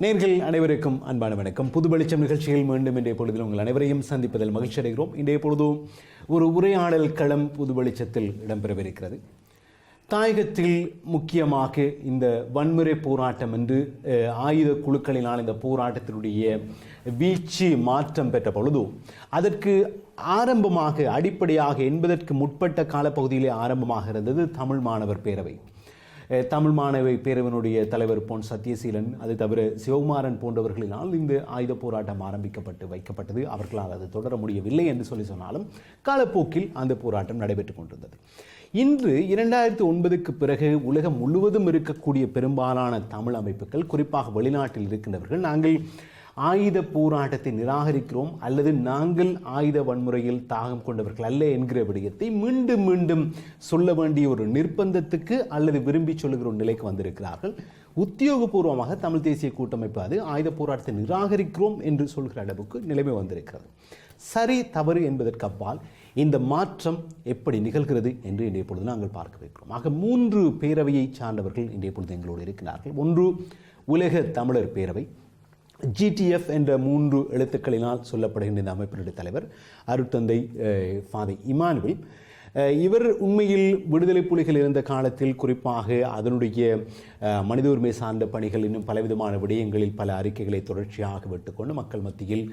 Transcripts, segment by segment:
நேர்கள் அனைவருக்கும் அன்பான வணக்கம். புது வெளிச்சம் நிகழ்ச்சியில் மீண்டும் இன்றைய பொழுதில் உங்கள் அனைவரையும் சந்திப்பதில் மகிழ்ச்சி அடைகிறோம் இன்றைய பொழுதும் ஒரு உரையாடல் களம் புது வெளிச்சத்தில் இடம்பெறவிருக்கிறது. தாயகத்தில் முக்கியமாக இந்த வன்முறை போராட்டம் என்று ஆயுத குழுக்களினால் இந்த போராட்டத்தினுடைய வீழ்ச்சி மாற்றம் பெற்ற பொழுது அதற்கு ஆரம்பமாக அடிப்படையாக என்பதற்கு முற்பட்ட காலப்பகுதியிலே ஆரம்பமாக இருந்தது தமிழ் மாணவர் பேரவை. தமிழ் மாணவை பேரவனுடைய தலைவர் பொன் சத்யசீலன் அது தவிர சிவகுமாரன் போன்றவர்களினால் இந்த ஆயுத போராட்டம் ஆரம்பிக்கப்பட்டு வைக்கப்பட்டது. அவர்களால் அது தொடர முடியவில்லை என்று சொல்லி சொன்னாலும் காலப்போக்கில் அந்த போராட்டம் நடைபெற்றுக் கொண்டிருந்தது. இன்று இரண்டாயிரத்தி ஒன்பதுக்கு பிறகு உலகம் முழுவதும் இருக்கக்கூடிய பெரும்பாலான தமிழ் அமைப்புகள் குறிப்பாக வெளிநாட்டில் இருக்கின்றவர்கள் நாங்கள் ஆயுத போராட்டத்தை நிராகரிக்கிறோம் அல்லது நாங்கள் ஆயுத வன்முறையில் தாகம் கொண்டவர்கள் அல்ல என்கிற விடயத்தை மீண்டும் மீண்டும் சொல்ல வேண்டிய ஒரு நிர்பந்தத்துக்கு அல்லது விரும்பி சொல்லுகிற ஒரு நிலைக்கு வந்திருக்கிறார்கள். உத்தியோகபூர்வமாக தமிழ் தேசிய கூட்டமைப்பு அது ஆயுத போராட்டத்தை நிராகரிக்கிறோம் என்று சொல்கிற அளவுக்கு நிலைமை வந்திருக்கிறது. சரி தவறு என்பதற்கு அப்பால் இந்த மாற்றம் எப்படி நிகழ்கிறது என்று இன்றைய பொழுது நாங்கள் பார்க்க வைக்கிறோம் ஆக மூன்று பேரவையை சார்ந்தவர்கள் இன்றைய பொழுது எங்களோடு இருக்கிறார்கள். ஒன்று உலக தமிழர் பேரவை. ஜிடிஎஃப் என்ற மூன்று எழுத்துக்களினால் சொல்லப்படுகின்ற இந்த அமைப்பினுடைய தலைவர் அருட்தந்தை ஃபாதை இமானுவேல். இவர் உண்மையில் விடுதலை புலிகள் இருந்த காலத்தில் குறிப்பாக அதனுடைய மனித உரிமை சார்ந்த பணிகள் இன்னும் பலவிதமான விடயங்களில் பல அறிக்கைகளை தொடர்ச்சியாக விட்டுக்கொண்டு மக்கள் மத்தியில்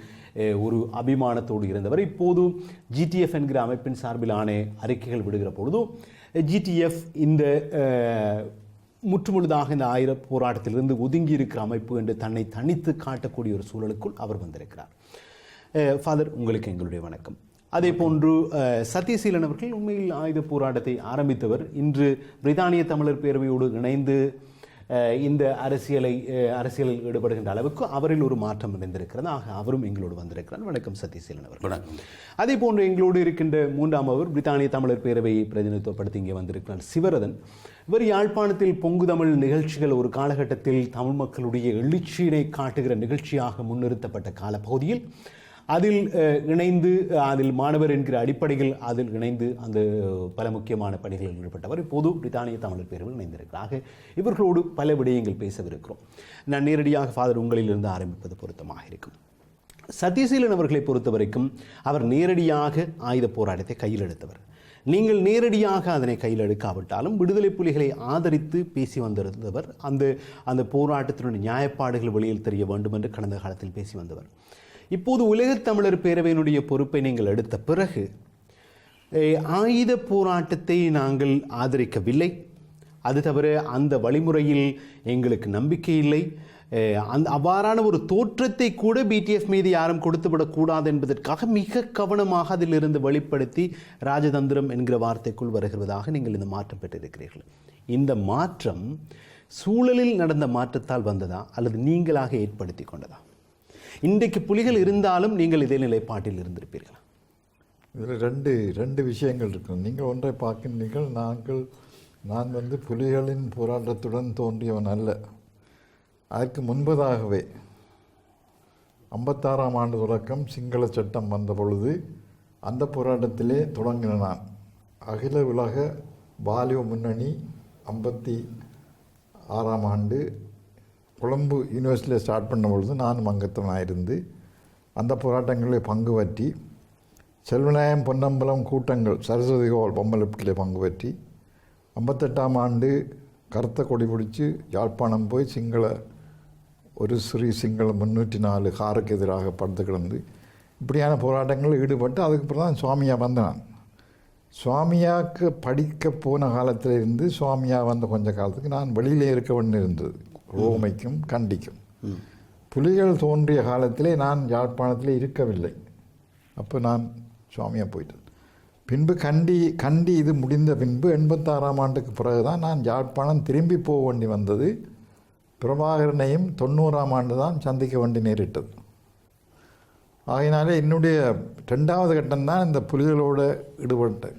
ஒரு அபிமானத்தோடு இருந்தவர். இப்போது ஜிடிஎஃப் என்கிற அமைப்பின் சார்பிலான அறிக்கைகள் விடுகிற பொழுதும் ஜிடிஎஃப் இந்த முற்றுமுழுதாக இந்த ஆயிர போராட்டத்திலிருந்து ஒதுங்கி இருக்கிற அமைப்பு என்று தன்னை தனித்து காட்டக்கூடிய ஒரு சூழலுக்குள் அவர் வந்திருக்கிறார். ஃபாதர் உங்களுக்கு எங்களுடைய வணக்கம். அதே போன்று சத்யசீலன் அவர்கள் உண்மையில் ஆயுத போராட்டத்தை ஆரம்பித்தவர். இன்று பிரித்தானிய தமிழர் பேரவையோடு இணைந்து இந்த அரசியலை அரசியலில் ஈடுபடுகின்ற அளவுக்கு அவரில் ஒரு மாற்றம் அடைந்திருக்கிறது. ஆக அவரும் எங்களோடு வந்திருக்கிறார். வணக்கம் சத்யசீலன் வணக்கம். அதே போன்று எங்களோடு இருக்கின்ற மூன்றாம் அவர் பிரித்தானிய தமிழர் பேரவையை பிரதிநிதித்துவப்படுத்தி இங்கே வந்திருக்கிறார். சிவரதன். இவர் யாழ்ப்பாணத்தில் பொங்கு தமிழ் நிகழ்ச்சிகள் ஒரு காலகட்டத்தில் தமிழ் மக்களுடைய எழுச்சியினை காட்டுகிற நிகழ்ச்சியாக முன்னிறுத்தப்பட்ட காலப்பகுதியில் அதில் இணைந்து அதில் மாணவர் என்கிற அடிப்படையில் அதில் இணைந்து அந்த பல முக்கியமான பணிகளில் ஈடுபட்டவர் இப்போது பிரித்தானிய தமிழர் பேரவில் இணைந்திருக்கிறார். இவர்களோடு பல விடயங்கள் பேசவிருக்கிறோம். நான் நேரடியாக ஃபாதர் உங்களிலிருந்து ஆரம்பிப்பது பொருத்தமாக இருக்கும். சத்யசீலன் அவர்களை பொறுத்த வரைக்கும் அவர் நேரடியாக ஆயுத போராட்டத்தை கையில் எடுத்தவர். நீங்கள் நேரடியாக அதனை கையில் எடுக்காவிட்டாலும் விடுதலை புலிகளை ஆதரித்து பேசி வந்திருந்தவர் அந்த அந்த போராட்டத்தினுடைய நியாயப்பாடுகள் வெளியில் தெரிய வேண்டும் என்று கடந்த காலத்தில் பேசி வந்தவர். இப்போது உலகத் தமிழர் பேரவையினுடைய பொறுப்பை நீங்கள் எடுத்த பிறகு ஆயுத போராட்டத்தை நாங்கள் ஆதரிக்கவில்லை. அது தவிர அந்த வழிமுறையில் எங்களுக்கு நம்பிக்கை இல்லை. அந்த அவ்வாறான ஒரு தோற்றத்தை கூட பிடிஎஃப் மீது யாரும் கொடுத்துவிடக்கூடாது என்பதற்காக மிக கவனமாக அதிலிருந்து வெளிப்படுத்தி ராஜதந்திரம் என்கிற வார்த்தைக்குள் வருகிறதாக நீங்கள் இந்த மாற்றம் பெற்றிருக்கிறீர்கள். இந்த மாற்றம் சூழலில் நடந்த மாற்றத்தால் வந்ததா அல்லது நீங்களாக ஏற்படுத்தி கொண்டதா? இன்றைக்கு புலிகள் இருந்தாலும் நீங்கள் இதே நிலைப்பாட்டில் இருந்திருப்பீர்களா? இதில் ரெண்டு ரெண்டு விஷயங்கள் இருக்கும். நீங்கள் ஒன்றை பார்க்கின்றீர்கள் நாங்கள் நான் வந்து புலிகளின் போராட்டத்துடன் தோன்றியவன் அல்ல. அதற்கு முன்பதாகவே ஐம்பத்தாறாம் ஆண்டு தொடக்கம் சிங்கள சட்டம் வந்த பொழுது அந்த போராட்டத்திலே தொடங்கின நான். அகில உலக வாலிப முன்னணி ஐம்பத்தி ஆறாம் ஆண்டு கொழம்பு யூனிவர்சிட்டியில் ஸ்டார்ட் பண்ண பொழுது நானும் அங்கத்தவனாக இருந்து அந்த போராட்டங்களில் பங்கு பற்றி செல்வநாயம் பொன்னம்பலம் கூட்டங்கள் சரஸ்வதி கோவில் பொம்மலிப்டிலே பங்கு பற்றி ஐம்பத்தெட்டாம் ஆண்டு கருத்த கொடி பிடிச்சி யாழ்ப்பாணம் போய் சிங்கள ஒரு ஸ்ரீ சிங்கள முன்னூற்றி நாலு காருக்கு எதிராக படுத்து கிடந்து இப்படியான போராட்டங்களில் ஈடுபட்டு அதுக்கப்புறம் தான் சுவாமியாக வந்தான். சுவாமியாவுக்கு படிக்க போன காலத்தில் இருந்து வந்த கொஞ்ச காலத்துக்கு நான் வெளியிலே இருக்க வேண்டியிருந்தது. ரோமைக்கும் கண்டிக்கும். புலிகள் தோன்றிய காலத்திலே நான் யாழ்ப்பாணத்திலே இருக்கவில்லை. அப்போ நான் சுவாமியாக போயிட்டேன். பின்பு கண்டி கண்டி இது முடிந்த பின்பு எண்பத்தாறாம் ஆண்டுக்கு பிறகு தான் நான் யாழ்ப்பாணம் திரும்பி போக வேண்டி வந்தது. பிரபாகரனையும் தொண்ணூறாம் ஆண்டு தான் சந்திக்க வேண்டி நேரிட்டது. ஆகையினாலே என்னுடைய ரெண்டாவது கட்டம் தான் இந்த புலிகளோட ஈடுபட்ட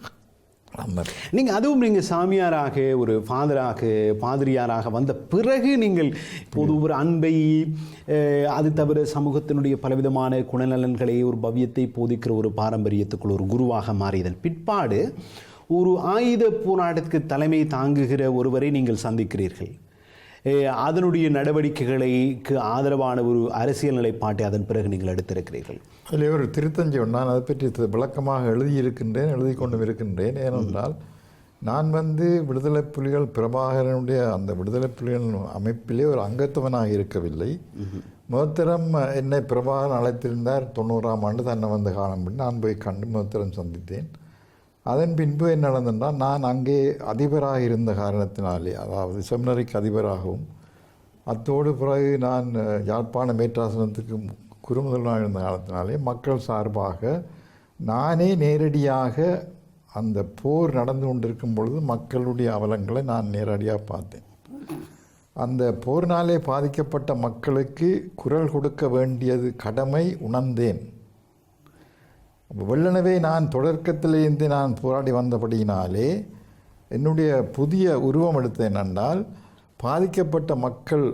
நீங்கள் அதுவும் நீங்கள் சாமியாராக ஒரு ஃபாதராக பாதிரியாராக வந்த பிறகு நீங்கள் இப்போது ஒரு அன்பை அது தவிர சமூகத்தினுடைய பலவிதமான குணநலன்களை ஒரு பவ்யத்தை போதிக்கிற ஒரு பாரம்பரியத்துக்குள் ஒரு குருவாக மாறியதன் பிற்பாடு ஒரு ஆயுத போராட்டத்துக்கு தலைமை தாங்குகிற ஒருவரை நீங்கள் சந்திக்கிறீர்கள். அதனுடைய நடவடிக்கைகளுக்கு ஆதரவான ஒரு அரசியல் நிலைப்பாட்டை அதன் பிறகு நீங்கள் எடுத்திருக்கிறீர்கள். அதில் ஒரு திருத்தஞ்சை நான் அதை பற்றி விளக்கமாக எழுதியிருக்கின்றேன் எழுதி கொண்டும் இருக்கின்றேன். ஏனென்றால் நான் வந்து விடுதலை புலிகள் பிரபாகரனுடைய அந்த விடுதலை புலிகள் அமைப்பிலே ஒரு அங்கத்துவனாக இருக்கவில்லை. முதத்தரம் என்னை பிரபாகரன் அழைத்திருந்தார் தொண்ணூறாம் ஆண்டு. தன்னை வந்த காலம் பின் நான் போய் கண்டு முதத்தரம் சந்தித்தேன். அதன் பின்பு என்ன நடந்தென்றால் நான் அங்கே அதிபராக இருந்த காரணத்தினாலே அதாவது செமினரிக்கு அதிபராகவும் அத்தோடு பிறகு நான் யாழ்ப்பாண மேற்றாசனத்துக்கு குறுமுதலாக இருந்த காலத்தினாலே மக்கள் சார்பாக நானே நேரடியாக அந்த போர் நடந்து கொண்டிருக்கும் பொழுது மக்களுடைய அவலங்களை நான் நேரடியாக பார்த்தேன். அந்த போரினாலே பாதிக்கப்பட்ட மக்களுக்கு குரல் கொடுக்க வேண்டியது கடமை உணர்ந்தேன். வெள்ளனவே நான் தொடக்கத்திலேருந்து நான் போராடி வந்தபடியினாலே என்னுடைய புதிய உருவம் எடுத்தேன் என்றால் பாதிக்கப்பட்ட மக்கள்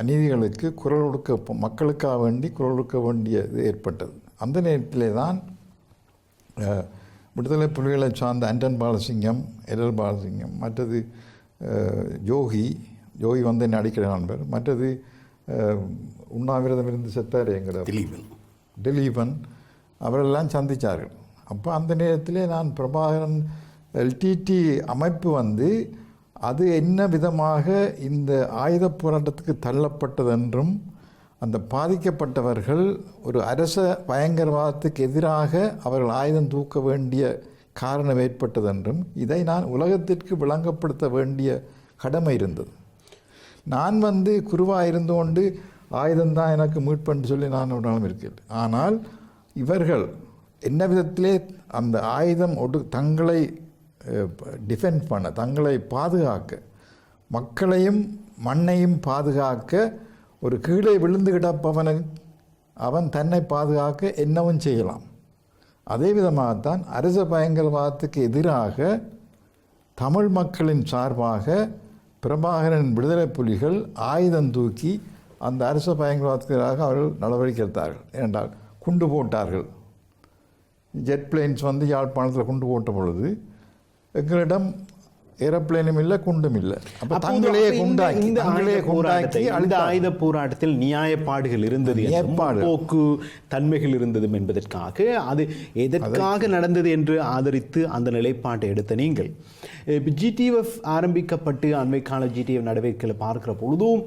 அநீதிகளுக்கு குரல் கொடுக்க மக்களுக்காக வேண்டி குரல் கொடுக்க வேண்டியது ஏற்பட்டது. அந்த நேரத்திலே தான் விடுதலை புலிகளை சார்ந்த ஆண்டன் பாலசிங்கம் எல்எல் பாலசிங்கம் மற்றது யோகி யோகி வந்து என்னை அடிக்கிற நண்பர் மற்றது உண்ணாவிரதம் இருந்து செத்தார் என்கிற திலீபன். திலீபன் அவரெல்லாம் சந்தித்தார்கள் அப்போ அந்த நேரத்திலே நான் பிரபாகரன் எல்டிடி அமைப்பு வந்து அது என்ன விதமாக இந்த ஆயுத போராட்டத்துக்கு தள்ளப்பட்டதென்றும் அந்த பாதிக்கப்பட்டவர்கள் ஒரு அரச பயங்கரவாதத்துக்கு எதிராக அவர்கள் ஆயுதம் தூக்க வேண்டிய காரணம் ஏற்பட்டதென்றும் இதை நான் உலகத்திற்கு விளங்கப்படுத்த வேண்டிய கடமை இருந்தது. நான் வந்து குருவாக இருந்து கொண்டு ஆயுதம்தான் எனக்கு மீட்புன்னு சொல்லி நான் ஒரு நாளும் இருக்கேன் ஆனால் இவர்கள் என்ன விதத்திலே அந்த ஆயுதம் ஒடு தங்களை டிஃபெண்ட் பண்ண தங்களை பாதுகாக்க மக்களையும் மண்ணையும் பாதுகாக்க ஒரு கீழே விழுந்து கிடப்பவனை அவன் தன்னை பாதுகாக்க என்னவும் செய்யலாம். அதே விதமாகத்தான் அரச பயங்கரவாதத்துக்கு எதிராக தமிழ் மக்களின் சார்பாக பிரபாகரன் விடுதலை புலிகள் ஆயுதம் தூக்கி அந்த அரச பயங்கரவாதத்துக்கு எதிராக அவர்கள் நடவடிக்கை எடுத்தார்கள். ஏனென்றால் குண்டு போட்டார்கள். ஜெட் பிளேன்ஸ் வந்து யாழ்ப்பாணத்தில் குண்டு போட்ட பொழுது எங்களிடம் ஏரோப்ளேனும் இல்லை குண்டும் இல்லை. அப்போ குண்டாக்கி இந்த ஆயுத குண்டாக்கி போராட்டத்தை, இந்த அழித்தார்கள். ஆயுத போராட்டத்தில் நியாயப்பாடுகள் இருந்தது. முற்போக்கு தன்மைகள் இருந்தது என்பதற்காக அது எதற்காக நடந்தது என்று ஆதரித்து அந்த நிலைப்பாட்டை எடுத்த நீங்கள். ஜிடிஎஃப் ஆரம்பிக்கப்பட்டு அண்மை கால ஜிடிஎஃப் நடவடிக்கைகளை பார்க்கிற பொழுதும்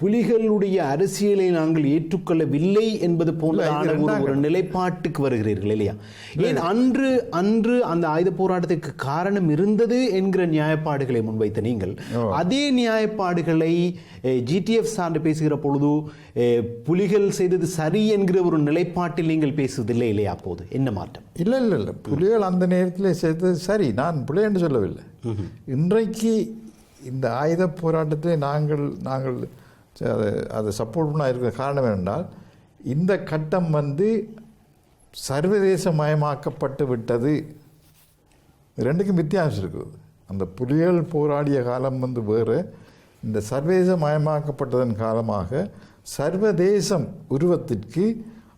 புலிகளுடைய அரசியலை நாங்கள் ஏற்றுக்கொள்ளவில்லை என்பது போன்றதான ஒரு நிலைப்பாட்டுக்கு வருகிறீர்கள் இல்லையா? ஏன் அன்று அன்று அந்த ஆயுத போராட்டத்துக்கு காரணம் இருந்தது என்கிற நியாயப்பாடுகளை முன்வைத்த நீங்கள் அதே நியாயப்பாடுகளை ஜிடிஎஃப் சார்ந்து பேசுகிற பொழுது புலிகள் செய்தது சரி என்கிற ஒரு நிலைப்பாட்டில் நீங்கள் பேசுவதில்லை இல்லையா அப்போது? என்ன மாற்றம்? இல்லை இல்லை இல்லை. புலிகள் அந்த நேரத்தில் செய்தது சரி. நான் புலி என்று சொல்லவில்லை. இன்றைக்கு இந்த ஆயுத போராட்டத்தை நாங்கள் நாங்கள் அதை அதை சப்போர்ட் பண்ண இருக்கிற காரணம் என்னென்றால் இந்த கட்டம் வந்து சர்வதேசமயமாக்கப்பட்டு விட்டது. ரெண்டுக்கும் வித்தியாசம் இருக்குது. அந்த புலிகள் போராடிய காலம் வந்து வேறு. இந்த சர்வதேசமயமாக்கப்பட்டதன் காலமாக சர்வதேசம் உருவத்திற்கு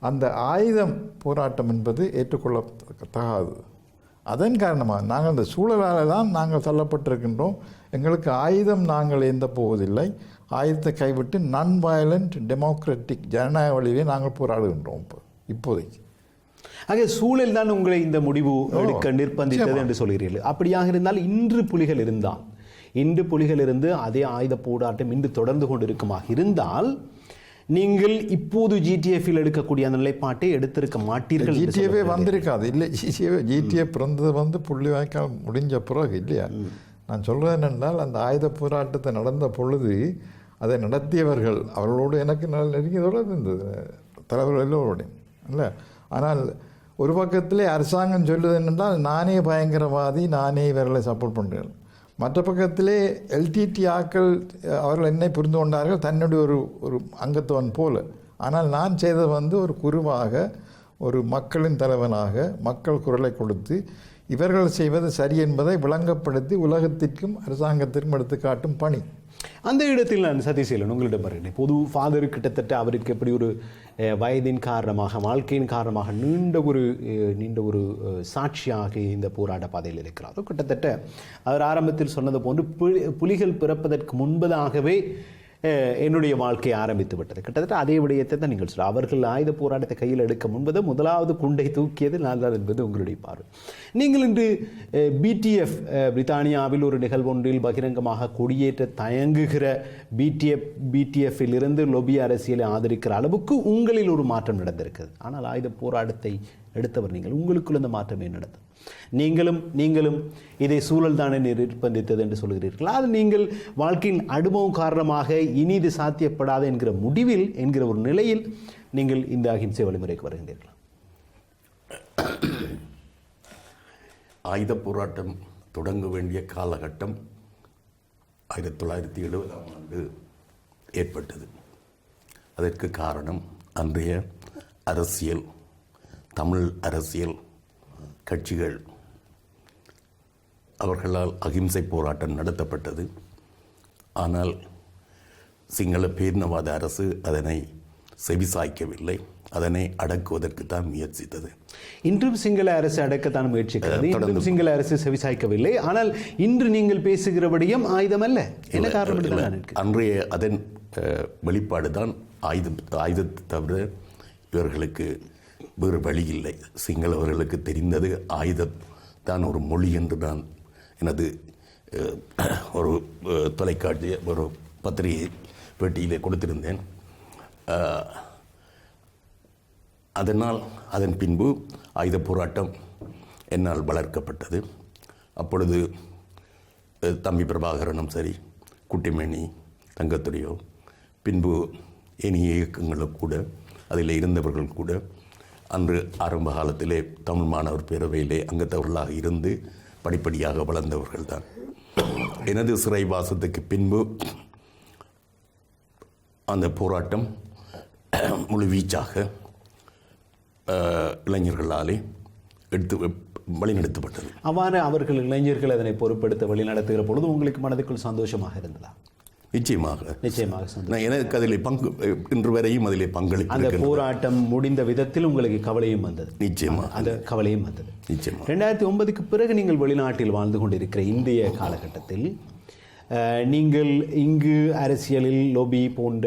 அந்த ஆயுதம் போராட்டம் என்பது ஏற்றுக்கொள்ளத்தகாது. அதன் காரணமாக நாங்கள் அந்த சூழலால் தான் நாங்கள் தள்ளப்பட்டிருக்கின்றோம். எங்களுக்கு ஆயுதம் நாங்கள் எந்த போவதில்லை. ஆயுதத்தை கைவிட்டு நான் வயலண்ட் டெமோக்ராட்டிக் ஜனநாயக வழியிலே நாங்கள் போராடுகின்றோம் இப்போ இப்போதைக்கு. ஆக சூழல் தான் உங்களை இந்த முடிவு எடுக்க நிர்பந்தித்தது. என்று சொல்கிறீர்கள். அப்படியாக இருந்தால் இன்று புலிகள் இருந்தால் இன்று புலிகள் இருந்து அதே ஆயுத போராட்டம் இன்று தொடர்ந்து கொண்டிருக்குமாக இருந்தால் நீங்கள் இப்போது ஜிடிஎஃப்இல் எடுக்கக்கூடிய அந்த நிலைப்பாட்டை எடுத்திருக்க மாட்டீர்கள் சொல்ல வந்திருக்காது. இல்லை ஜிடிஏ ஜிடிஏ பிறந்தது வந்து புள்ளி வாய்க்கால் முடிஞ்ச பிறகு இல்லையா? நான் சொல்றது என்னென்றால் அந்த ஆயுத போராட்டத்தை நடந்த பொழுது அதை நடத்தியவர்கள் அவர்களோடு எனக்கு நல்ல நெருங்கிய தொடர்பு இருந்தது தலைவர்கள் எல்லோரோடையும் இல்லை ஆனால் ஒரு பக்கத்தில் அரசாங்கம் சொல்லுது என்னென்றால் நானே பயங்கரவாதி நானே இவர்களை சப்போர்ட் பண்ணுறேன் மற்ற பக்கத்திலே எல்டிடி ஆக்கள் அவர்கள் என்னை புரிந்து கொண்டார்கள் தன்னுடைய ஒரு ஒரு அங்கத்துவன் போல. ஆனால் நான் செய்தது வந்து ஒரு குருவாக ஒரு மக்களின் தலைவனாக மக்கள் குரலை கொடுத்து இவர்கள் செய்வது சரி என்பதை விளங்கப்படுத்தி உலகத்திற்கும் அரசாங்கத்திற்கும் எடுத்து காட்டும் பணி. அந்த இடத்தில் நான் சதீசீலன் உங்களிடம் வருகிறேன் பொது ஃபாதர் கிட்டத்தட்ட அவருக்கு எப்படி ஒரு வயதின் காரணமாக வாழ்க்கையின் காரணமாக நீண்ட ஒரு நீண்ட ஒரு சாட்சியாக இந்த போராட்ட பாதையில் இருக்கிறார். கிட்டத்தட்ட அவர் ஆரம்பத்தில் சொன்னது போன்று புலி- புலிகள் பிறப்பதற்கு முன்பதாகவே என்னுடைய வாழ்க்கை ஆரம்பித்து விட்டது. கிட்டத்தட்ட அதே விடயத்தை தான் நீங்கள் சொல்ல அவர்கள் ஆயுத போராட்டத்தை கையில் எடுக்க முன்பது முதலாவது குண்டை தூக்கியது நான் தான் என்பது உங்களுடைய பார்வை. நீங்கள் இன்று பிடிஎஃப் பிரித்தானியாவில் ஒரு நிகழ்வொன்றில் பகிரங்கமாக கொடியேற்ற தயங்குகிற பிடிஎஃப் பிடிஎஃப்பில் இருந்து லொபி அரசியலை ஆதரிக்கிற அளவுக்கு உங்களில் ஒரு மாற்றம் நடந்திருக்கிறது. ஆனால் ஆயுத போராட்டத்தை எடுத்தவர் நீங்கள். உங்களுக்குள்ள இந்த மாற்றம் மாற்றமே நடந்தது? நீங்களும் நீங்களும் இதை சூழல் தானே நிர்பந்தித்தது என்று சொல்கிறீர்கள். அது நீங்கள் வாழ்க்கையின் அனுபவம் காரணமாக இனி இது சாத்தியப்படாது என்கிற முடிவில் என்கிற ஒரு நிலையில் நீங்கள் இந்த அகிம்சை வழிமுறைக்கு வருகின்றீர்கள். ஆயுத போராட்டம் தொடங்க வேண்டிய காலகட்டம் ஆயிரத்தி தொள்ளாயிரத்தி எழுபதாம் ஆண்டு ஏற்பட்டது. அதற்கு காரணம் அன்றைய அரசியல் தமிழ் அரசியல் கட்சிகள் அவர்களால் அகிம்சை போராட்டம் நடத்தப்பட்டது. ஆனால் சிங்கள பேரினவாத அரசு அதனை செவிசாய்க்கவில்லை. அதனை அடக்குவதற்கு தான் முயற்சித்தது. இன்றும் சிங்கள அரசு அடக்கத்தான் முயற்சிக்கிறது. இன்றும் சிங்கள அரசு செவிசாய்க்கவில்லை. ஆனால் இன்று நீங்கள் பேசுகிறபடியும் ஆயுதம் அல்ல என்ன காரணம். அன்றைய அதன் வெளிப்பாடு தான் ஆயுதம் ஆயுதத்தை தவிர இவர்களுக்கு வேறு வழி இல்லை. சிங்களவர்களுக்கு தெரிந்தது ஆயுதம். தான் ஒரு மொழி என்று நான் எனது ஒரு தொலைக்காட்சி ஒரு பத்திரிகை பேட்டியிலே கொடுத்திருந்தேன். அதனால் அதன் பின்பு ஆயுத போராட்டம் என்னால் வளர்க்கப்பட்டது. அப்பொழுது தம்பி பிரபாகரனும் சரி குட்டிமணி தங்கத்துறையோ பின்பு இனி இயக்கங்களும் கூட அதில் இருந்தவர்கள் கூட அன்று ஆரம்ப காலத்திலே தமிழ் மாணவர் பேரவையிலே அங்கத்தவர்களாக இருந்து படிப்படியாக வளர்ந்தவர்கள் தான் எனது சிறைவாசத்துக்கு பின்பு அந்த போராட்டம் முழுவீச்சாக இளைஞர்களாலே எடுத்து வழிநடத்தப்பட்டது. அவ்வாறு அவர்கள் இளைஞர்கள் அதனை பொறுப்பெடுத்து வழிநடத்துகிற பொழுது உங்களுக்கு மனதுக்குள் சந்தோஷமாக இருந்ததா? நிச்சயமாக. நிச்சயமாக நான் எனக்கு அதில் பங்கு இன்று வரையும் அதிலே பங்களிப்பு அந்த. போராட்டம் முடிந்த விதத்தில் உங்களுக்கு கவலையும் வந்தது. நிச்சயமாக. அந்த கவலையும் வந்தது. நிச்சயமாக. ரெண்டாயிரத்தி ஒன்பதுக்கு பிறகு நீங்கள் வெளிநாட்டில் வாழ்ந்து கொண்டிருக்கிற இந்திய காலகட்டத்தில் நீங்கள் இங்கு அரசியலில் லொபி போன்ற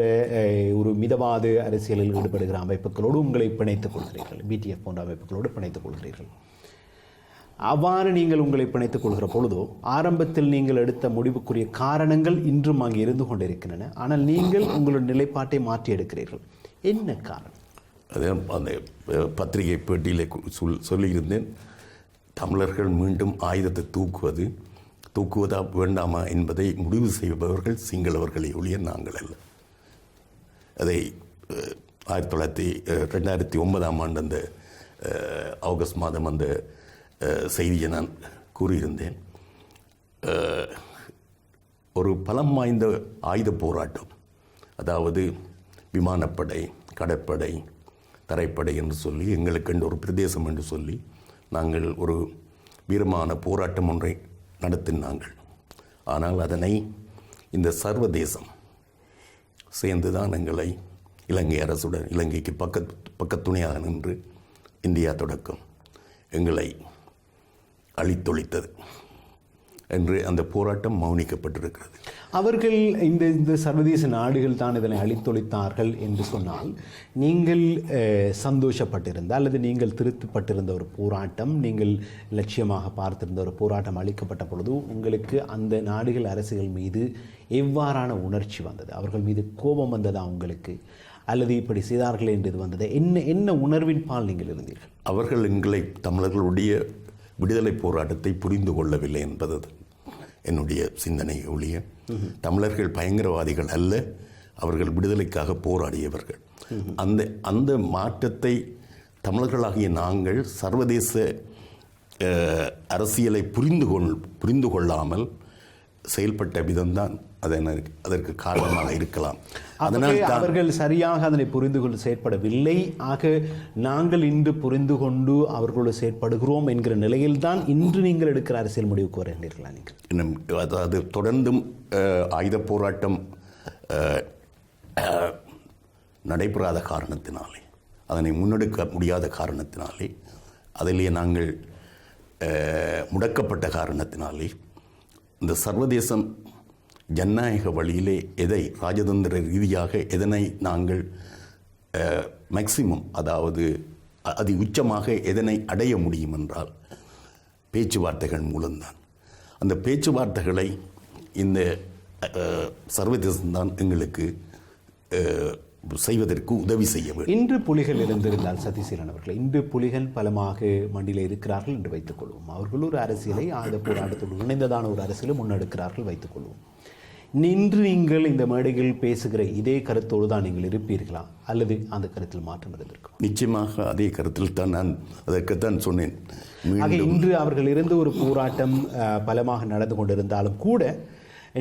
ஒரு மிதவாத அரசியலில் ஈடுபடுகிற அமைப்புகளோடு உங்களை பிணைத்துக் கொள்கிறீர்கள். பிடிஎஃப் போன்ற அமைப்புகளோடு பிணைத்துக் கொள்கிறீர்கள். அவ்வாறு நீங்கள் உங்களை பிணைத்துக் கொள்கிற பொழுதோ ஆரம்பத்தில் நீங்கள் எடுத்த முடிவுக்குரிய காரணங்கள் இன்றும் அங்கே இருந்து கொண்டிருக்கின்றன. ஆனால் நீங்கள் உங்களுடைய நிலைப்பாட்டை மாற்றி எடுக்கிறீர்கள். என்ன காரணம்? அதே அந்த பத்திரிகை பேட்டியில் சொல் சொல்லியிருந்தேன். தமிழர்கள் மீண்டும் ஆயுதத்தை தூக்குவது தூக்குவதா வேண்டாமா என்பதை முடிவு செய்பவர்கள் சிங்களவர்களை ஒழிய நாங்கள் அல்ல. அதை ஆயிரத்தி தொள்ளாயிரத்தி ரெண்டாயிரத்தி ஒன்பதாம் ஆண்டு அந்த ஆகஸ்ட் மாதம் அந்த செய்தியை நான் கூறியிருந்தேன். ஒரு பலம் வாய்ந்த ஆயுத போராட்டம் அதாவது விமானப்படை கடற்படை தரைப்படை என்று சொல்லி எங்களுக்கென்று ஒரு பிரதேசம் என்று சொல்லி நாங்கள் ஒரு வீரமான போராட்டம் ஒன்றை நடத்தினாங்கள் ஆனால் அதனை இந்த சர்வதேசம் சேர்ந்துதான் எங்களை இலங்கை அரசுடன் இலங்கைக்கு பக்கத் பக்கத்துணையாக நின்று இந்தியா தொடக்கம். எங்களை அழித்தொழித்தது என்று அந்த போராட்டம் மௌனிக்கப்பட்டிருக்கிறது. அவர்கள் இந்த இந்த சர்வதேச நாடுகள் தான் இதனை அழித்தொழித்தார்கள் என்று சொன்னால் நீங்கள் சந்தோஷப்பட்டிருந்த அல்லது நீங்கள் திருப்திப்பட்டிருந்த ஒரு போராட்டம் நீங்கள் லட்சியமாக பார்த்திருந்த ஒரு போராட்டம் அளிக்கப்பட்ட பொழுது உங்களுக்கு அந்த நாடுகள் அரசுகள் மீது எவ்வாறான உணர்ச்சி வந்தது? அவர்கள் மீது கோபம் வந்ததா உங்களுக்கு? அல்லது இப்படி செய்தார்கள் என்று இது வந்தது? என்ன என்ன உணர்வின் பால் நீங்கள் இருந்தீர்கள்? அவர்கள் எங்களை தமிழர்களுடைய விடுதலை போராட்டத்தை புரிந்து கொள்ளவில்லை என்பது என்னுடைய சிந்தனை ஒழிய. தமிழர்கள் பயங்கரவாதிகள் அல்ல அவர்கள் விடுதலைக்காக போராடியவர்கள். அந்த அந்த மாற்றத்தை தமிழர்களாகிய நாங்கள் சர்வதேச அரசியலை புரிந்து கொள் புரிந்து கொள்ளாமல் செயல்பட்ட விதம்தான் அதற்கு அதற்கு காரணமாக இருக்கலாம். அதனால் தான் அவர்கள் சரியாக அதனை புரிந்து கொண்டு செயற்படவில்லை. ஆக நாங்கள் இன்று புரிந்து கொண்டு அவர்களோடு செயற்படுகிறோம் என்கிற நிலையில்தான் இன்று நீங்கள் எடுக்கிற அரசியல் முடிவுக்கு வருகின்றீர்களா நீங்கள்? இன்னும் அதாவது தொடர்ந்தும் ஆயுத போராட்டம் நடைபெறாத காரணத்தினாலே அதனை முன்னெடுக்க முடியாத காரணத்தினாலே அதிலே நாங்கள் முடக்கப்பட்ட காரணத்தினாலே இந்த சர்வதேசம் ஜனநாயக வழியிலே எதை ராஜதந்திர ரீதியாக எதனை நாங்கள் மேக்சிமம் அதாவது அதி உச்சமாக எதனை அடைய முடியும் என்றால் பேச்சுவார்த்தைகள் மூலம்தான். அந்த பேச்சுவார்த்தைகளை இந்த சர்வதேசம்தான் எங்களுக்கு செய்வதற்கு உதவி செய்ய வேண்டும். இன்று புலிகள் இருந்திருந்தால் சதீசீலன் அவர்கள் இன்று புலிகள் பலமாக மண்டியில் இருக்கிறார்கள் என்று வைத்துக் கொள்வோம் அவர்கள் ஒரு அரசியலை ஆயுத போராட்டத்தோடு இணைந்ததான ஒரு அரசியலை முன்னெடுக்கிறார்கள் வைத்துக் கொள்வோம் நின்று நீங்கள் இந்த மேடையில் பேசுகிற இதே கருத்தோடு தான் நீங்கள் இருப்பீர்களா? அல்லது அந்த கருத்தில் மாற்றம் இருந்திருக்கும்? நிச்சயமாக அதே கருத்தில் தான் நான் அதற்குத்தான் சொன்னேன். ஆக இன்று அவர்கள் இருந்து ஒரு போராட்டம் பலமாக நடந்து கொண்டிருந்தாலும் கூட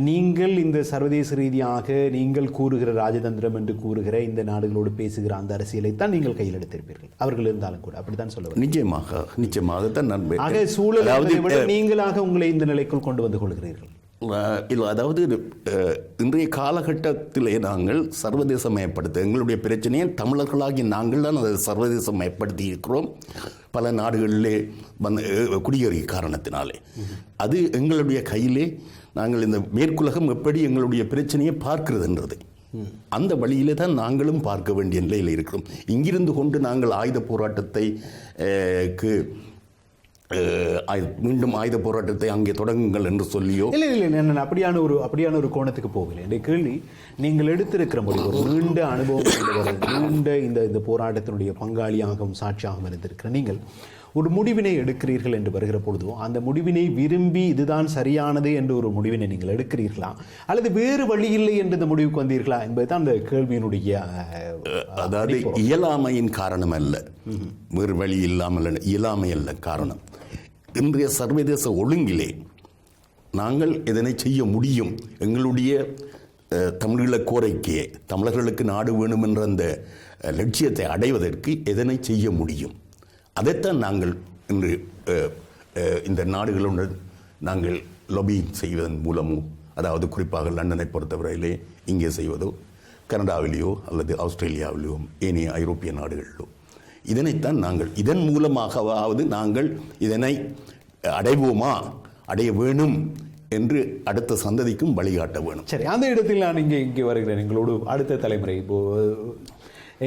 நீங்கள் இந்த சர்வதேச ரீதியாக நீங்கள் கூறுகிற ராஜதந்திரம் என்று கூறுகிற இந்த நாடுகளோடு பேசுகிற அந்த அரசியலை தான் நீங்கள் கையில் எடுத்திருப்பீர்கள். அவர்கள் இருந்தாலும் கூட அப்படித்தான் சொல்ல. நிச்சயமாக நிச்சயமாக தான் நான் ஆக சூழல் நீங்களாக உங்களை இந்த நிலைக்குள் கொண்டு வந்து கொள்கிறீர்கள். இல்லை அதாவது இன்றைய காலகட்டத்திலே நாங்கள் சர்வதேசமயப்படுத்த எங்களுடைய பிரச்சனையை தமிழர்களாகி நாங்கள் தான் அதை சர்வதேசமயப்படுத்தி இருக்கிறோம். பல நாடுகளிலே வந்த குடியேறிய காரணத்தினாலே. அது எங்களுடைய கையிலே நாங்கள் இந்த மேற்குலகம் எப்படி எங்களுடைய பிரச்சனையை பார்க்கிறதுன்றது. அந்த வழியிலே தான் நாங்களும் பார்க்க வேண்டிய நிலையில் இருக்கிறோம். இங்கிருந்து கொண்டு நாங்கள் ஆயுத போராட்டத்தை மீண்டும் ஆயுத போராட்டத்தை அங்கே தொடங்குங்கள் என்று சொல்லியோ? இல்லை இல்லை நான் அப்படியான ஒரு அப்படியான ஒரு கோணத்துக்கு போகலை. என்னுடைய கேள்வி நீங்கள் எடுத்திருக்கிற முடிவு ஒரு நீண்ட அனுபவம் நீண்ட இந்த இந்த போராட்டத்தினுடைய பங்காளியாகவும் சாட்சியாகவும் இருந்திருக்கிற நீங்கள் ஒரு முடிவினை எடுக்கிறீர்கள் என்று வருகிற பொழுதோ அந்த முடிவினை விரும்பி இதுதான் சரியானது என்று ஒரு முடிவினை நீங்கள் எடுக்கிறீர்களா? அல்லது வேறு வழி இல்லை என்று இந்த முடிவுக்கு வந்தீர்களா என்பதுதான் அந்த கேள்வியினுடைய அதாவது இயலாமையின் காரணம் அல்ல. வேறு வழி இல்லாமல் இயலாமை அல்ல காரணம். இன்றைய சர்வதேச ஒழுங்கிலே நாங்கள் இதனை செய்ய முடியும். எங்களுடைய தமிழீழ கோரிக்கையை தமிழர்களுக்கு நாடு வேணும் என்ற அந்த லட்சியத்தை அடைவதற்கு எதனை செய்ய முடியும். அதைத்தான் நாங்கள் இன்று இந்த நாடுகளுடன் நாங்கள் லொபியிங் செய்வதன் மூலமோ அதாவது குறிப்பாக லண்டனை பொறுத்தவரையிலே இங்கே செய்வதோ கனடாவிலேயோ அல்லது ஆஸ்திரேலியாவிலேயோ ஏனைய ஐரோப்பிய நாடுகளிலோ. இதனைத்தான் நாங்கள் இதன் மூலமாகவாவது நாங்கள் இதனை அடைவோமா அடைய வேணும் என்று அடுத்த சந்ததிக்கும் வழிகாட்ட வேணும். சரி அந்த இடத்தில் நான் இங்கே இங்கே வருகிறேன். எங்களோடு அடுத்த தலைமுறை இப்போ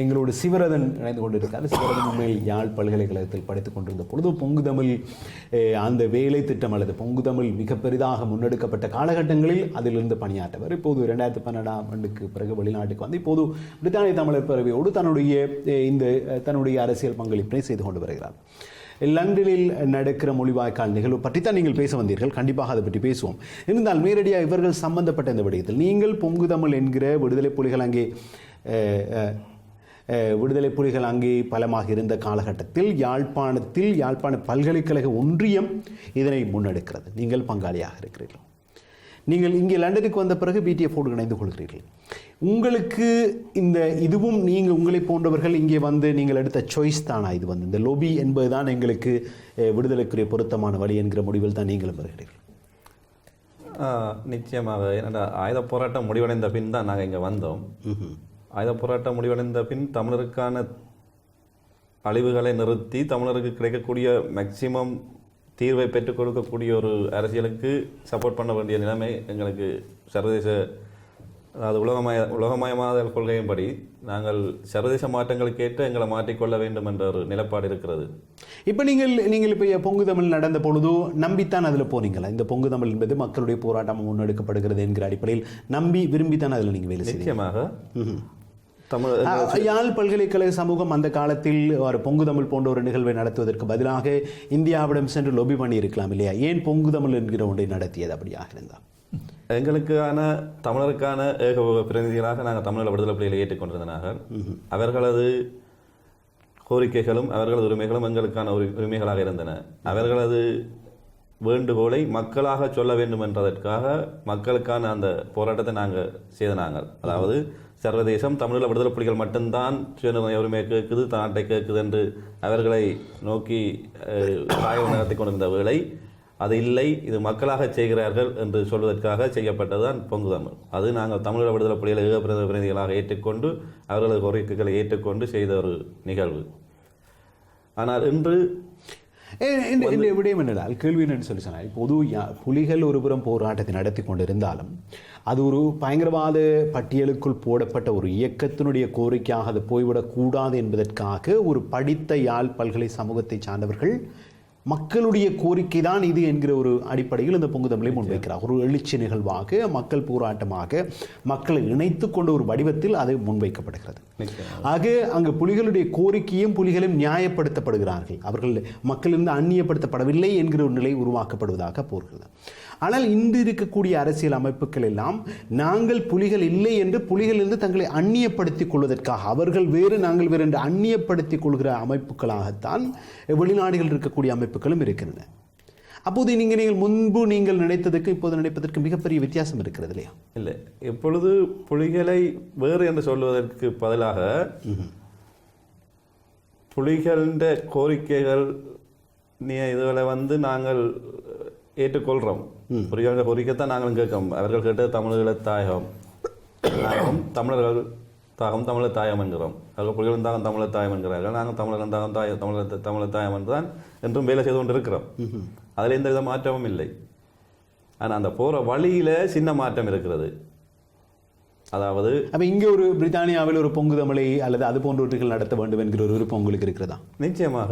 எங்களோடு சிவரதன் இணைந்து கொண்டிருக்கார். சிவரதன் உண்மையில் யாழ் பல்கலைக்கழகத்தில் படித்துக் கொண்டிருந்த பொழுது பொங்கு தமிழ் அந்த வேலை திட்டம் அல்லது பொங்கு தமிழ் மிக பெரிதாக முன்னெடுக்கப்பட்ட காலகட்டங்களில் அதிலிருந்து பணியாற்றவர். இப்போது இரண்டாயிரத்தி பன்னெண்டாம் ஆண்டுக்கு பிறகு வெளிநாட்டுக்கு வந்து இப்போது பிரித்தானிய தமிழர் பிறவியோடு தன்னுடைய இந்த தன்னுடைய அரசியல் பங்களிப்பினை செய்து கொண்டு வருகிறார். லண்டனில் நடக்கிற மொழிவாய்க்கால் நிகழ்வு பற்றி தான் நீங்கள் பேச வந்தீர்கள். கண்டிப்பாக அதை பற்றி பேசுவோம். இருந்தால் நேரடியாக இவர்கள் சம்பந்தப்பட்ட இந்த விடயத்தில் நீங்கள் பொங்கு தமிழ் என்கிற விடுதலை புலிகள் அங்கே விடுதலை புலிகள் அங்கே பலமாக இருந்த காலகட்டத்தில் யாழ்ப்பாணத்தில் யாழ்ப்பாண பல்கலைக்கழக ஒன்றியம் இதனை முன்னெடுக்கிறது. நீங்கள் பங்காளியாக இருக்கிறீர்கள். நீங்கள் இங்கே லண்டனுக்கு வந்த பிறகு பிடிஎஃபோடு இணைந்து கொள்கிறீர்கள். உங்களுக்கு இந்த இதுவும் நீங்கள் உங்களை போன்றவர்கள் இங்கே வந்து நீங்கள் எடுத்த சாய்ஸ் தானா இது வந்து? இந்த லொபி என்பதுதான் எங்களுக்கு அஹ், விடுதலைக்குரிய பொருத்தமான வழி என்கிற முடிவில் தான் நீங்களும் வருகிறீர்கள். நிச்சயமாக. ஏன்னா ஆயுத போராட்டம் முடிவடைந்த பின் தான் நாங்கள் இங்கே வந்தோம். ஆயுத போராட்டம் முடிவடைந்த பின் தமிழருக்கான அழிவுகளை நிறுத்தி தமிழருக்கு கிடைக்கக்கூடிய மேக்சிமம் தீர்வை பெற்றுக் கொடுக்கக்கூடிய ஒரு அரசியலுக்கு சப்போர்ட் பண்ண வேண்டிய நிலைமை எங்களுக்கு சர்வதேச அதாவது உலகமய உலகமயமாதல் கொள்கையின்படி நாங்கள் சர்வதேச மாற்றங்களுக்கு ஏற்ற எங்களை மாற்றிக்கொள்ள வேண்டும் என்ற ஒரு நிலைப்பாடு இருக்கிறது. இப்போ நீங்கள் நீங்கள் இப்போ பொங்கு தமிழ் நடந்த பொழுதோ நம்பித்தான் அதில் போனீங்களா? இந்த பொங்கு தமிழ் என்பது மக்களுடைய போராட்டம் முன்னெடுக்கப்படுகிறது என்கிற அடிப்படையில் நம்பி விரும்பித்தான் அதில் நீங்கள் வேலை நிச்சயமாக. யாழ் பல்கலைக்கழக சமூகம் அந்த காலத்தில் ஒரு பொங்கு தமிழ் போன்ற ஒரு நிகழ்வை நடத்துவதற்கு பதிலாக இந்தியாவிடம் சென்று லொபி பண்ணி இருக்கலாம் இல்லையா? ஏன் பொங்கு தமிழ் என்கிற ஒன்றை நடத்தியது அப்படியாக இருந்தால் எங்களுக்கான தமிழருக்கான ஏக பிரதிநிதிகளாக நாங்கள் தமிழக விடுதலை புலிகளை ஏற்றுக்கொண்டிருந்தனாக அவர்களது கோரிக்கைகளும் அவர்களது உரிமைகளும் எங்களுக்கான உரி- உரிமைகளாக இருந்தன. அவர்களது வேண்டுகோளை மக்களாக சொல்ல வேண்டும் என்றதற்காக மக்களுக்கான அந்த போராட்டத்தை நாங்கள் செய்த நாங்கள். அதாவது சர்வதேசம் தமிழீழ விடுதலை புலிகள் மட்டும்தான் சுயநிர்ணயம் உரிமை கேட்குது நாட்டை கேட்குது என்று அவர்களை நோக்கி அஹ், நடத்தி கொண்டிருந்த வேளை அது இல்லை இது மக்களாக செய்கிறார்கள் என்று சொல்வதற்காக செய்யப்பட்டதுதான் பொங்கு தமிழ். அது நாங்கள் தமிழீழ விடுதலை புலிகளை ஏக பிரதிநிதிகளாக ஏற்றுக்கொண்டு அவர்களது கோரிக்கைகளை ஏற்றுக்கொண்டு செய்த ஒரு நிகழ்வு. ஆனால் இன்று இந்த விடயம் என்னடால் கேள்வி என்னன்னு சொல்லி சொன்னால் பொது புலிகள் ஒரு புறம் போராட்டத்தை நடத்தி கொண்டிருந்தாலும் அது ஒரு பயங்கரவாத பட்டியலுக்குள் போடப்பட்ட ஒரு இயக்கத்தினுடைய கோரிக்கையாக அது போய்விடக்கூடாது என்பதற்காக ஒரு படித்த யாழ் பல்கலை சமூகத்தை சார்ந்தவர்கள் மக்களுடைய கோரிக்கை தான் இது என்கிற ஒரு அடிப்படையில் இந்த பொங்கு தமிழை முன்வைக்கிறார். ஒரு எழுச்சி நிகழ்வாக மக்கள் போராட்டமாக மக்களை இணைத்து கொண்ட ஒரு வடிவத்தில் அது முன்வைக்கப்படுகிறது. ஆக அங்கு புலிகளுடைய கோரிக்கையும் புலிகளும் நியாயப்படுத்தப்படுகிறார்கள். அவர்கள் மக்களிலிருந்து அந்நியப்படுத்தப்படவில்லை என்கிற ஒரு நிலை உருவாக்கப்படுவதாக போகிறது ஆனால் இன்று இருக்கக்கூடிய அரசியல் அமைப்புகள் எல்லாம் நாங்கள் புலிகள் இல்லை என்று புலிகளிலிருந்து தங்களை அந்நியப்படுத்திக் கொள்வதற்காக அவர்கள் வேறு நாங்கள் வேறு என்று அந்நியப்படுத்திக் கொள்கிற அமைப்புகளாகத்தான் வெளிநாடுகளில் இருக்கக்கூடிய அமைப்புகளும் இருக்கின்றன. அப்போது நீங்கள் நீங்கள் முன்பு நீங்கள் நினைத்ததுக்கு இப்போது நினைப்பதற்கு மிகப்பெரிய வித்தியாசம் இருக்கிறது இல்லையா? இல்லை. இப்பொழுது புலிகளை வேறு என்று சொல்வதற்கு பதிலாக புலிகளின் கோரிக்கைகள் நீ இதுகளை வந்து நாங்கள் ஏற்றுக்கொள்கிறோம் புலிகளின் கோரிக்கைத்தான் நாங்களும் கேட்கிறோம் அவர்கள் கேட்டது தமிழர்கள தாயகம். நாங்களும் தமிழர்கள் தாகம் தமிழர் தாயம் என்கிறோம். அவர்கள் புலிகளின் தாகம் தமிழர் தாயம் என்கிறார்கள். நாங்கள் தமிழர்கள் தாகம் தாய தமிழர் தமிழர் தாயம் என்று தான் என்றும் வேலை செய்து கொண்டு இருக்கிறோம் அதில் எந்த வித மாற்றமும் இல்லை. ஆனால் அந்த போகிற வழியில சின்ன மாற்றம் இருக்கிறது. அதாவது அப்ப இங்கே ஒரு பிரித்தானியாவில் ஒரு பொங்கு தமிழை அல்லது அது போன்றவர்கள் நடத்த வேண்டும் என்கிற ஒரு விருப்பம் உங்களுக்கு இருக்கிறதா? நிச்சயமாக.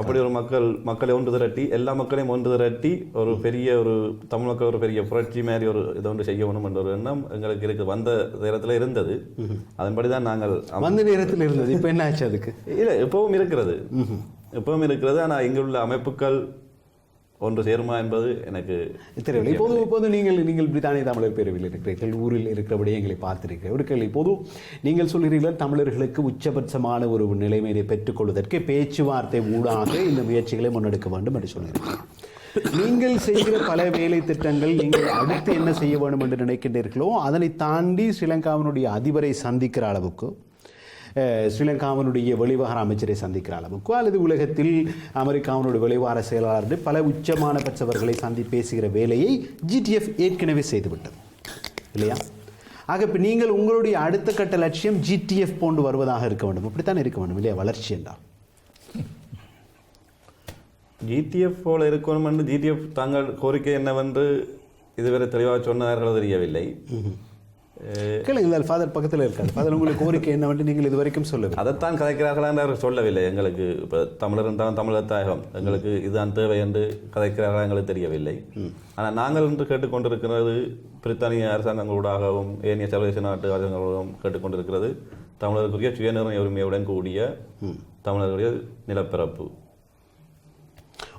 அப்படி ஒரு மக்கள் மக்களை ஒன்று திரட்டி எல்லா மக்களையும் ஒன்று திரட்டி ஒரு பெரிய ஒரு தமிழ் மக்கள் ஒரு பெரிய புரட்சி மாதிரி ஒரு இதை ஒன்று செய்ய வேணும் என்ற ஒரு எண்ணம் எங்களுக்கு இருக்கு. வந்த நேரத்தில் இருந்தது. அதன்படி தான் நாங்கள் வந்த நேரத்தில் இருந்தது. இப்போ என்ன ஆச்சு அதுக்கு? இல்லை இப்பவும் இருக்கிறது. இப்பவும் இருக்கிறது. ஆனால் இங்கே உள்ள அமைப்புகள் ஒன்று சேருமா என்பது எனக்கு தெரியவில்லை இப்போது இப்போது நீங்கள் நீங்கள் பிரித்தானிய தமிழர் பேரவையில் இருக்கிறீர்கள் ஊரில் இருக்கிற விடயங்களை பார்த்திருக்கிறீர்கள் கேள்வி. இப்போது நீங்கள் சொல்கிறீர்கள் தமிழர்களுக்கு உச்சபட்சமான ஒரு நிலைமையை பெற்றுக்கொள்வதற்கு பேச்சுவார்த்தை ஊடாக இந்த முயற்சிகளை முன்னெடுக்க வேண்டும் என்று சொல்கிறீர்கள். நீங்கள் செய்கிற பல வேலை திட்டங்கள் நீங்கள் அடுத்து என்ன செய்ய வேண்டும் என்று நினைக்கின்றீர்களோ அதனை தாண்டி ஸ்ரீலங்காவினுடைய அதிபரை சந்திக்கிற அளவுக்கு ஸ்ரீலங்காவினுடைய வெளிவகார அமைச்சரை சந்திக்கிற அளவுக்கோ அல்லது உலகத்தில் அமெரிக்காவினுடைய வெளிவார செயலாளர் பல உச்சமான பட்சவர்களை சந்தி பேசுகிற வேலையை ஜிடிஎஃப் ஏற்கனவே செய்துவிட்டது. இல்லையா? ஆக இப்போ நீங்கள் உங்களுடைய அடுத்த கட்ட லட்சியம் ஜிடிஎஃப் போன்று வருவதாக இருக்க வேண்டும். அப்படித்தான் இருக்க வேண்டும் இல்லையா? வளர்ச்சி என்றால். ஜிடிஎஃப் போல இருக்கணும் என்று ஜிடிஎஃப் தாங்கள் கோரிக்கை என்னவென்று இதுவரை தெளிவாக சொன்னார்களோ தெரியவில்லை. கேளுங்கள் ஃபாதர் பக்கத்தில் இருக்காது ஃபாதர் உங்களுக்கு கோரிக்கை என்னவென்று நீங்கள் இதுவரைக்கும் சொல்லவில்லை அதைத்தான் கதைக்கிறார்களா என்று அவர் சொல்லவில்லை. எங்களுக்கு இப்போ தமிழர் என்றால் தமிழர் தாயகம். எங்களுக்கு இதுதான் தேவை என்று கதைக்கிறார்களா எங்களுக்கு தெரியவில்லை. ஆனால் நாங்கள் என்று கேட்டுக்கொண்டிருக்கிறது பிரித்தானிய அரசாங்கங்களூடாகவும் ஏனைய சர்வதேச நாட்டு அரசாங்கங்களோடும் கேட்டுக்கொண்டிருக்கிறது. தமிழருக்குரிய சுயநிர்ணய உரிமையுடன் கூடிய தமிழர்களுடைய நிலப்பரப்பு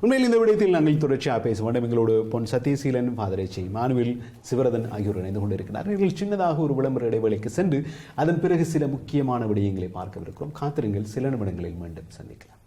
உண்மையில் இந்த விடயத்தில் நாங்கள் தொடர்ச்சியாக பேச வேண்டும் எங்களோடு பொன் சத்யசீலன் பாதரேச்சி மானுவில் சிவரதன் ஆகியோர் இணைந்து கொண்டிருக்கிறார். இவர்கள் சின்னதாக ஒரு விளம்பர இடைவேளைக்கு சென்று அதன் பிறகு சில முக்கியமான விடயங்களை பார்க்கவிருக்கிறோம். காத்திருங்கள். சில நிமிடங்களில் மீண்டும் சந்திக்கலாம்.